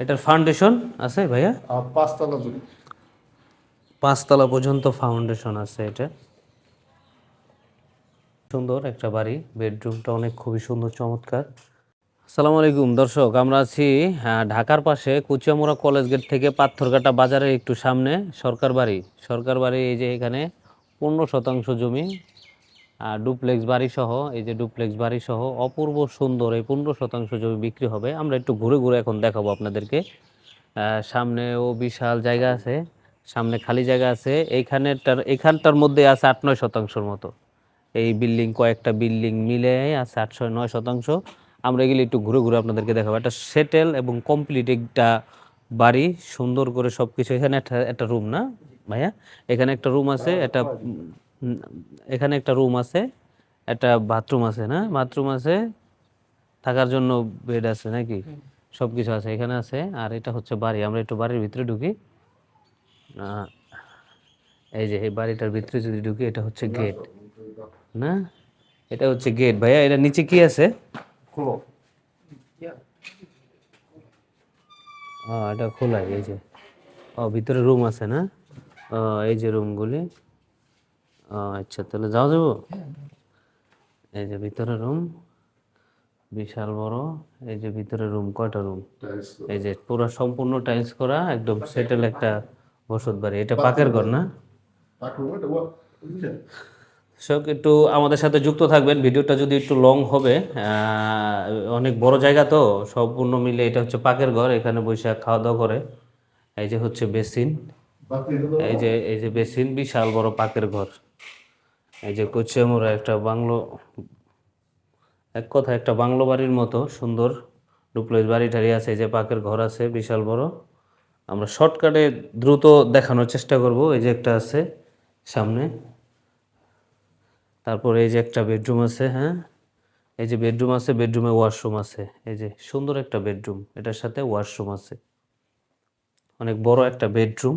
এটার ফাউন্ডেশন আছে ভাইয়া? পাঁচতলা পাঁচতলা পর্যন্ত ফাউন্ডেশন আছে এটা। সুন্দর একটা বাড়ি বেডরুমটা অনেক খুবই সুন্দর চমৎকার। আসসালামু আলাইকুম দর্শক আমরা আছি ঢাকার পাশে কুচিয়ামুড়া কলেজ গেট থেকে পাথরঘাটা বাজারের একটু সামনে সরকার বাড়ি। সরকার বাড়ি এই যে এখানে পনেরো শতাংশ জমি ডুপ্লেক্স বাড়ি সহ এই যে ডুপ্লেক্স বাড়ি সহ অপূর্ব সুন্দর এই পনেরো শতাংশ জমি বিক্রি হবে। আমরা একটু ঘুরে ঘুরে এখন দেখাবো আপনাদেরকে। সামনেও বিশাল জায়গা আছে সামনে খালি জায়গা আছে। এইখানেটার এখানটার মধ্যে আছে আট নয় শতাংশর মতো। এই বিল্ডিং কয়েকটা বিল্ডিং মিলে আছে আটশো নয় শতাংশ। আমরা এগুলি একটু ঘুরে ঘুরে আপনাদেরকে দেখাবো। একটা সেটেল এবং কমপ্লিট একটা বাড়ি সুন্দর করে সব কিছু এখানে একটা একটা রুম না ভাইয়া? এখানে একটা রুম আছে উম, এখানে একটা রুম আছে একটা বাথরুম আছে না? বাথরুম আছে থাকার জন্য বেড আছে নাকি? সব কিছু আছে এখানে আছে আর এটা হচ্ছে বাড়ি আমরা একটু বাড়ির ভিতরে ঢুকি। আহ, এই যে এই বাড়িটার ভিতরে যদি ঢুকি এটা হচ্ছে গেট না? এটা হচ্ছে গেট ভাইয়া এটা নিচে কি আছে? খোলো। এটা খোলা এই যে। ও ভিতরে রুম আছে না? ও এই যে রুমগুলি আচ্ছা তাহলে যাওয়া যাব? এই যে ভিতরে রুম বিশাল বড় এই যে ভিতরে রুম কয়টা রুম এই যে পুরো সম্পূর্ণ টাইলস করা একদম সেটেল একটা বসত বাড়ি। এটা পাকের ঘর। না? সব একটু আমাদের সাথে যুক্ত থাকবেন। ভিডিওটা যদি একটু লং হবে অনেক বড় জায়গা তো সম্পূর্ণ মিলে এটা হচ্ছে পাকের ঘর এখানে বসে খাওয়া দাওয়া করে। এই যে হচ্ছে বেসিন। এই যে এই যে বেসিন বিশাল বড় পাকের ঘর। এই যে কোচিয়ামুরা একটা বাংলো, এক কথা একটা বাংলো বাড়ির মতো সুন্দর ডুপ্লেস বাড়ি টাড়ি আছে, এই যে পাকের ঘর আছে, বিশাল বড়। আমরা শর্টকাটে দ্রুত দেখানোর চেষ্টা করব, এই যে একটা আছে সামনে। তারপরে এই যে একটা বেডরুম আছে হ্যাঁ? এই যে বেডরুম আছে বেডরুমে ওয়াশরুম আছে। এই যে সুন্দর একটা বেডরুম এটার সাথে ওয়াশরুম আছে। অনেক বড় একটা বেডরুম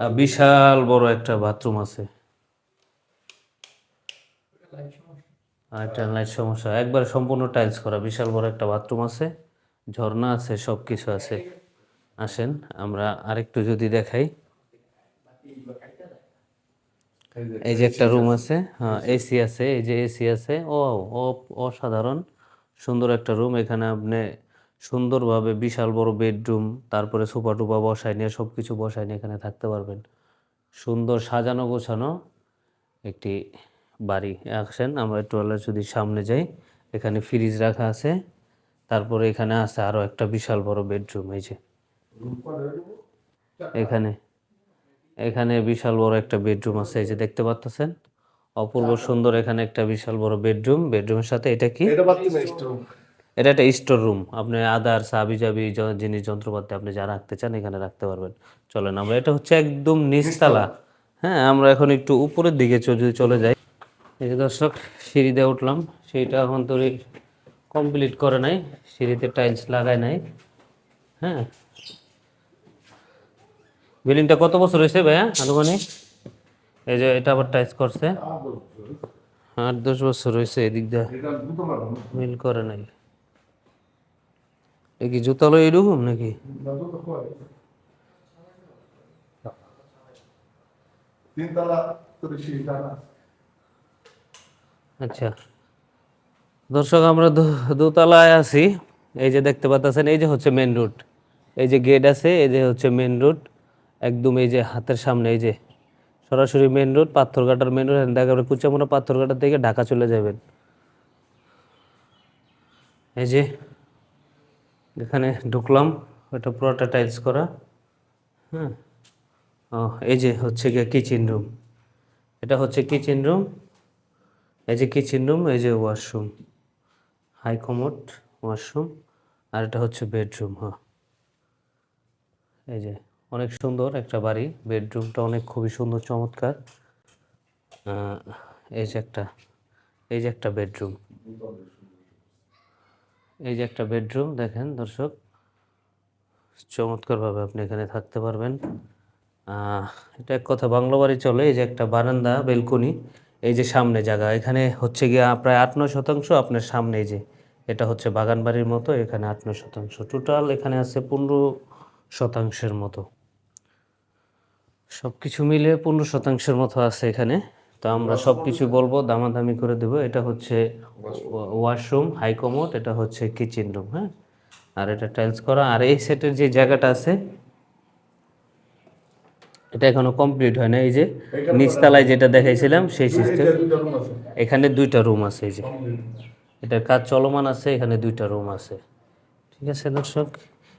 বিশাল বড় একটা বাথরুম আছে। আর একটা লাইট সমস্যা। একবার সম্পূর্ণ টাইলস করা, বিশাল বড় একটা বাথরুম আছে। ঝর্ণা আছে সব কিছু আছে। আসেন, আমরা আরেকটু যদি দেখাই। এই যে একটা রুম আছে হ্যাঁ এসি আছে, এই যে এসি আছে। ও ও অসাধারণ। সুন্দর একটা রুম এখানে আপনি সুন্দরভাবে বিশাল বড় বেডরুম, তারপরে সোফা টুপা বসায় নিয়ে সব কিছু বসায় নিয়ে এখানে থাকতে পারবেন। সুন্দর সাজানো গোছানো একটি বাড়ি। আসেন, আমরা একটু যদি সামনে যাই, এখানে ফ্রিজ রাখা আছে, তারপরে এখানে আছে আরও একটা বিশাল বড় বেডরুম, এই যে। এখানে এখানে বিশাল বড় একটা বেডরুম আছে, এই যে দেখতে পাচ্ছেন অপূর্ব সুন্দর এখানে একটা বিশাল বড় বেডরুম, বেডরুমের সাথে এটা কি? এটা একটা স্টোর রুম আপনি আদার সাবি জাবি জিনিস যন্ত্রপাতি আপনি যা রাখতে চান এখানে রাখতে পারবেন। চলেন আমরা এটা হচ্ছে একদম নিচতলা। হ্যাঁ আমরা এখন একটু উপরের দিকে যদি চলে যাই। এই যে দর্শক সিঁড়ি দিয়ে উঠলাম। সেইটা এখন তো কমপ্লিট করে নাই। সিঁড়িতে টাইলস লাগায় নাই। হ্যাঁ। বিল্ডিংটা কত বছর হয়েছে ভাইয়া আনুমানিক? এই যে এটা আবার টাইলস করছে। আট দশ বছর হয়েছে এদিক দিয়ে মিল করে নাই। এ কি জুতালো এরকম নাকি? আচ্ছা। দর্শক আমরা দোতলায় আছি। এই যে দেখতে পাচ্ছেন এই যে হচ্ছে মেন রোড এই যে গেট আছে এই যে হচ্ছে মেন রোড একদম এই যে হাতের সামনে এই যে সরাসরি মেন রোড পাথরঘাটার মেন রোড দেখা যাবে কুচামোড়া পাথরঘাটা থেকে ঢাকা চলে যাবেন। এই যে এখানে ঢুকলাম, ওটা পুরোটা টাইলস করা হ্যাঁ? এই যে হচ্ছে গিয়ে কিচেন রুম এটা হচ্ছে কিচেন রুম এই যে কিচেন রুম এই যে ওয়াশরুম হাই কমোড ওয়াশরুম আর এটা হচ্ছে বেডরুম হ্যাঁ। এই যে, অনেক সুন্দর একটা বাড়ি বেডরুমটা অনেক খুবই সুন্দর, চমৎকার। এই যে একটা, এই যে একটা বেডরুম এই যে একটা বেডরুম দেখেন দর্শক। চমৎকারভাবে আপনি এখানে থাকতে পারবেন। এটা এক কথা, বাংলা বাড়ি চলে, এই যে একটা বারান্দা, বেলকনি, এই যে সামনে জায়গা। এখানে হচ্ছে গিয়া প্রায় আট নয় শতাংশ আপনার সামনে যে এটা হচ্ছে বাগান বাড়ির মতো, এখানে আট নয় শতাংশ। টোটাল এখানে আছে পনেরো শতাংশের মতো। সব কিছু মিলে পনেরো শতাংশের মতো আছে এখানে। তো আমরা সব কিছু বলব দামাদামি করে দেবো। এটা হচ্ছে ওয়াশরুম হাই কমোড এটা হচ্ছে কিচেন রুম হ্যাঁ? আর এটা টাইলস করা। আর এই সেটের যে জায়গাটা আছে এটা এখনও কমপ্লিট হয় না। এই যে নিচতলায় যেটা দেখাইছিলাম সেই সিস্টেম এখানে দুইটা রুম আছে এই যে। এটার কাজ চলমান আছে এখানে দুইটা রুম আছে। ঠিক আছে দর্শক?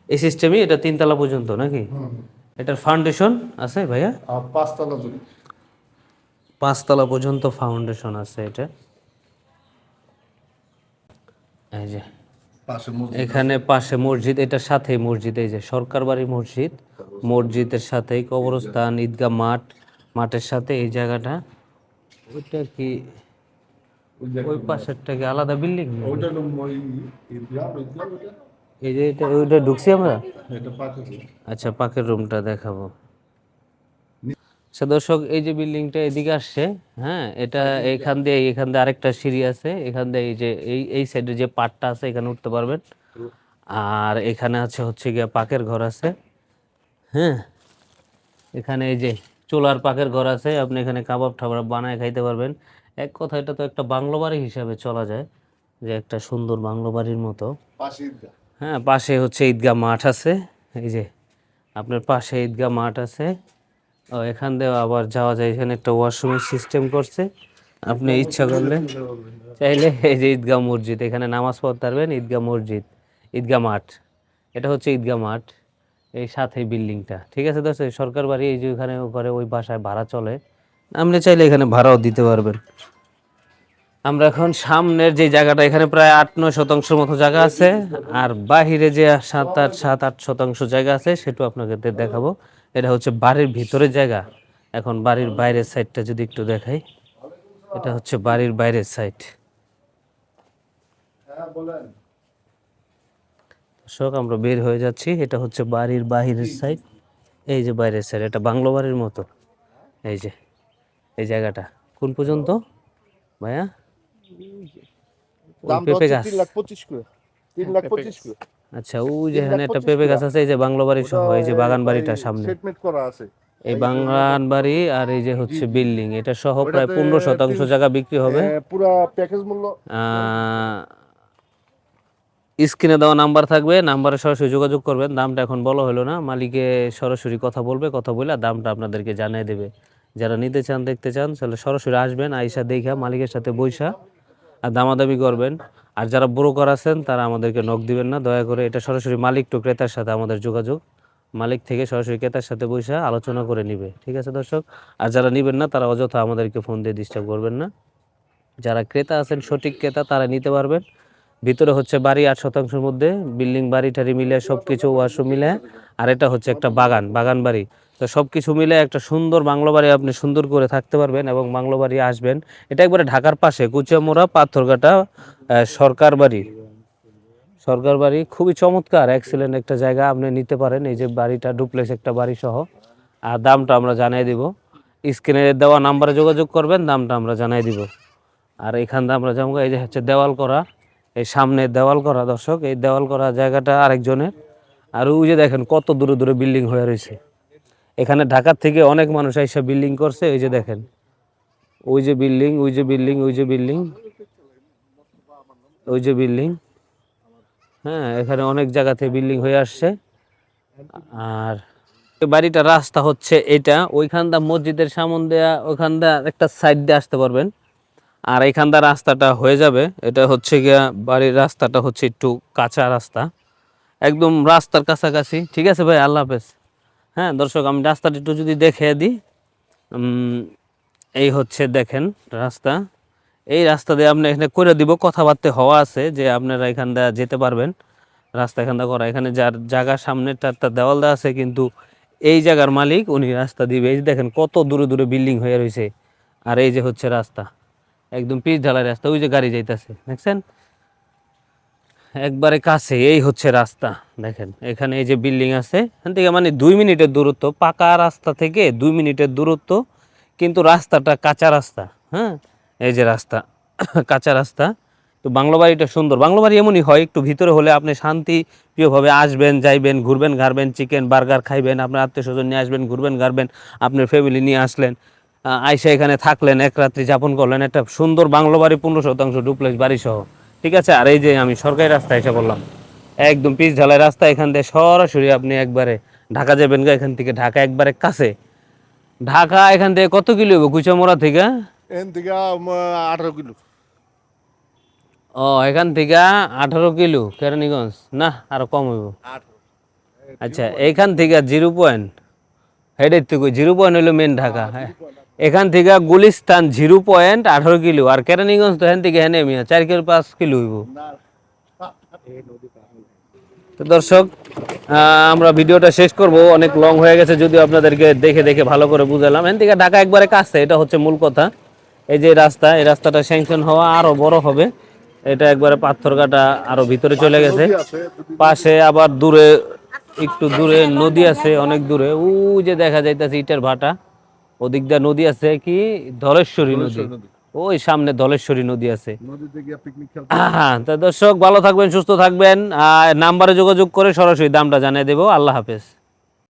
এই সিস্টেমই এটা তিনতলা পর্যন্ত নাকি? এটার ফাউন্ডেশন আছে ভাইয়া? পাঁচতলা পাঁচতলা পর্যন্ত ফাউন্ডেশন আছে এটা। এই যে এখানে পাশে মসজিদ এটার সাথেই মসজিদ এই যে সরকার বাড়ি মসজিদ মসজিদের সাথেই কবরস্থান ঈদগাহ মাঠ মাঠের সাথে এই জায়গাটা। ওইটা কি ওই পাশেরটা কি আলাদা বিল্ডিং এই যে এটা ওইটা ঢুকছি আমরা? এটা ছিল। আচ্ছা পাকের রুমটা দেখাবো। আচ্ছা দর্শক এই যে বিল্ডিংটা এদিকে আসছে হ্যাঁ এটা এখান দিয়ে এখান দিয়ে আরেকটা সিঁড়ি আছে এখান দিয়ে এই যে এই এই সাইডে যে পাটটা আছে এখানে উঠতে পারবেন। আর এখানে আছে হচ্ছে গিয়ে পাকের ঘর আছে হ্যাঁ। এখানে এই যে চোলার পাকের ঘর আছে আপনি এখানে কাবাব ঠাবাব বানায় খাইতে পারবেন। এক কথা এটা তো একটা বাংলো বাড়ি হিসাবে চলা যায় যে একটা সুন্দর বাংলো বাড়ির মতো। হ্যাঁ পাশে হচ্ছে ঈদগাহ মাঠ আছে এই যে আপনার পাশে ঈদগাহ মাঠ আছে। এখান দিয়ে আবার যাওয়া যায়। এখানে একটা ওয়াশরুমের সিস্টেম করছে। আপনি ইচ্ছা করলে চাইলে এই যে ঈদগাহ মসজিদ, এখানে নামাজ পড়তে পারবেন, ঈদগাহ মসজিদ, ঈদগাহ মাঠ। এটা হচ্ছে ঈদগাহ মাঠ, এই সাথেই বিল্ডিংটা। ঠিক আছে দোস্ত সরকার বাড়ি এই যে ওখানে করে ওই বাসায় ভাড়া চলে। আপনি চাইলে এখানে ভাড়াও দিতে পারবেন। আমরা এখন সামনের যে জায়গাটা, এখানে প্রায় আট, নয় শতাংশের মতো জায়গা আছে। আর বাহিরে যে সাত, আট সাত, আট শতাংশ জায়গা আছে, সেটা আপনাকে দেখাবো। এটা হচ্ছে বাড়ির ভিতরের জায়গা। এখন বাড়ির বাইরের সাইডটা যদি একটু দেখাই এটা হচ্ছে বাড়ির বাইরের সাইড হ্যাঁ দর্শক আমরা বের হয়ে যাচ্ছি। এটা হচ্ছে বাড়ির বাহিরের সাইড এই যে বাইরের সাইড এটা বাংলো বাড়ির মতো। এই যে এই জায়গাটা। কোন পর্যন্ত? ভাইয়া? পেঁপে গাছ। তিন লাখ পঁচিশ করে। তিন লাখ পঁচিশ করে। আচ্ছা ওই যে এখানে একটা পেঁপে গাছ আছে এই যে বাংলো বাড়ি সহ এই যে বাগান বাড়িটার সামনে। করা আছে। এই বাগান বাড়ি আর এই যে হচ্ছে বিল্ডিং এটা সহ প্রায় পনেরো শতাংশ জায়গা বিক্রি হবে। পুরা প্যাকেজ মূল্য? স্ক্রিনে দেওয়া নাম্বার থাকবে নাম্বারে সরাসরি যোগাযোগ করবেন। দামটা এখন বলা হলো না মালিকে সরাসরি কথা বলবে কথা বলে দামটা আপনাদেরকে জানিয়ে দেবে। যারা নিতে চান দেখতে চান তাহলে সরাসরি আসবেন আইসা দেখা মালিকের সাথে বৈশা আর দামাদামি করবেন। আর যারা ব্রোকার আছেন, তারা আমাদেরকে নক দিবেন না। দয়া করে এটা সরাসরি মালিক টু ক্রেতার সাথে আমাদের যোগাযোগ। মালিক থেকে সরাসরি ক্রেতার সাথে বৈশা আলোচনা করে নিবে। ঠিক আছে দর্শক? আর যারা নিবেন না, তারা অযথা আমাদেরকে ফোন দিয়ে ডিস্টার্ব করবেন না। যারা ক্রেতা আছেন, সঠিক ক্রেতা, তারা নিতে পারবেন। ভিতরে হচ্ছে বাড়ি আট শতাংশের মধ্যে, বিল্ডিং বাড়ি টাড়ি মিলে সব কিছু ওয়াশরুম মিলে। আর এটা হচ্ছে একটা বাগান বাগান বাড়ি। তো সব কিছু মিলে একটা সুন্দর বাংলো বাড়ি আপনি সুন্দর করে থাকতে পারবেন এবং বাংলো বাড়ি আসবেন। এটা একবারে ঢাকার পাশে কুচিয়ামোড়া পাথরঘাটা সরকার বাড়ি সরকার বাড়ি খুবই চমৎকার এক্সিলেন্ট একটা জায়গা আপনি নিতে পারেন। এই যে বাড়িটা ডুপ্লেক্স একটা বাড়ি সহ। আর দামটা আমরা জানিয়ে দিব। স্ক্রিনে দেওয়া নাম্বারে যোগাযোগ করবেন, দামটা আমরা জানিয়ে দিব। আর এখান দিয়ে আমরা যেমন এই যে হচ্ছে দেওয়াল করা। এই সামনে দেওয়াল করা, দর্শক। এই দেওয়াল করা জায়গাটা আরেকজনের। আর ওই যে দেখেন কত দূরে দূরে বিল্ডিং হয়ে রয়েছে। এখানে ঢাকার থেকে অনেক মানুষ এসে বিল্ডিং করছে, এই যে দেখেন। ওই যে বিল্ডিং ওই যে বিল্ডিং ওই যে বিল্ডিং ওই যে বিল্ডিং হ্যাঁ এখানে অনেক জায়গাতে বিল্ডিং হয়ে আসছে। আর বাড়িটা রাস্তা হচ্ছে এটা। ওইখানটা মসজিদের সামন দেয়া ওইখানটা একটা সাইড দিয়ে আসতে পারবেন। আর এইখানটা রাস্তাটা হয়ে যাবে। এটা হচ্ছে গিয়া বাড়ির রাস্তাটা হচ্ছে একটু কাঁচা রাস্তা। একদম রাস্তার কাছাকাছি। ঠিক আছে ভাই, আল্লাহ হাফেজ। হ্যাঁ দর্শক, আমি রাস্তাটা একটু যদি দেখে দিই এই হচ্ছে দেখেন রাস্তা। এই রাস্তা দিয়ে আপনি এখানে করে দিব, কথাবার্তা হওয়া আছে যে আপনারা এখান দিয়ে যেতে পারবেন। রাস্তা এখান দিয়ে করা, এখানে যার জায়গার সামনেটা একটা দেওয়াল দেওয়া আছে, কিন্তু এই জায়গার মালিক, উনি রাস্তা দিবে এই যে দেখেন কত দূরে দূরে বিল্ডিং হয়ে রয়েছে। আর এই যে হচ্ছে রাস্তা, একদম পিচ ঢালাই রাস্তা, ওই যে গাড়ি যাইতেছে, দেখছেন? একবারে কাছে, এই হচ্ছে রাস্তা। দেখেন, এখানে এই যে বিল্ডিং আছে, এখান থেকে মানে দুই মিনিটের দূরত্ব, পাকা রাস্তা থেকে দুই মিনিটের দূরত্ব, কিন্তু রাস্তাটা কাঁচা রাস্তা হ্যাঁ? এই যে রাস্তা, কাঁচা রাস্তা। তো বাংলো বাড়িটা সুন্দর। বাংলো বাড়ি এমনই হয়, একটু ভিতরে হলে আপনি শান্তি প্রিয়ভাবে আসবেন, যাইবেন, ঘুরবেন ঘারবেন চিকেন, বার্গার খাইবেন, আপনার আত্মীয় স্বজন নিয়ে আসবেন, ঘুরবেন ঘারবেন আপনার ফ্যামিলি নিয়ে আসলেন আইসা এখানে থাকলেন, এক রাত্রি যাপন করলেন, একটা সুন্দর বাংলো বাড়ি পনেরো শতাংশ ডুপ্লেক্স বাড়ি সহ ঠিক আছে? আর এই যে আমি সরকারি রাস্তা এসে বললাম একদম পিচ ঢালাই রাস্তা এখান থেকে সরাসরি আপনি একবারে ঢাকা যাবেন গা এখান থেকে ঢাকা একবারে কাছে। ঢাকা এখান থেকে কত কিলো হবে কুচামোড়া থেকে? এন থেকে আঠারো কিলো। ও এখান থেকে আঠারো কিলো কেরানীগঞ্জ। না আরও কম হইব। আচ্ছা এইখান থেকে জিরো পয়েন্ট। হেডের থেকে জিরো পয়েন্ট হলো মেন ঢাকা হ্যাঁ। এখান থেকে গুলিস্তান জিরো পয়েন্ট আঠারো কিলো। আর কেরানীগঞ্জ তো এখান থেকে হ্যাঁ মিয়া চার কিলো পাঁচ কিলো হইব। তো দর্শক আমরা ভিডিওটা শেষ করব। অনেক লং হয়ে গেছে যদিও আপনাদেরকে দেখে দেখে ভালো করে বুঝালাম। এখান থেকে ঢাকা একবারে কাছে এটা হচ্ছে মূল কথা। এই যে রাস্তা এই রাস্তাটা স্যাংশন হওয়া আরও বড় হবে। এটা একবারে পাথর কাটা আরও ভিতরে চলে গেছে। যদি পাশে আবার দূরে একটু দূরে নদী আছে অনেক দূরে। ও যে দেখা যাইতেছে ইটের ভাটা। ওদিক দিয়ে নদী আছে কি? ধলেশ্বরী নদী। ওই সামনে ধলেশ্বরী নদী আছে। হ্যাঁ তা দর্শক ভালো থাকবেন সুস্থ থাকবেন। আর নাম্বারে যোগাযোগ করে সরাসরি দামটা জানিয়ে দেবো। আল্লাহ হাফেজ।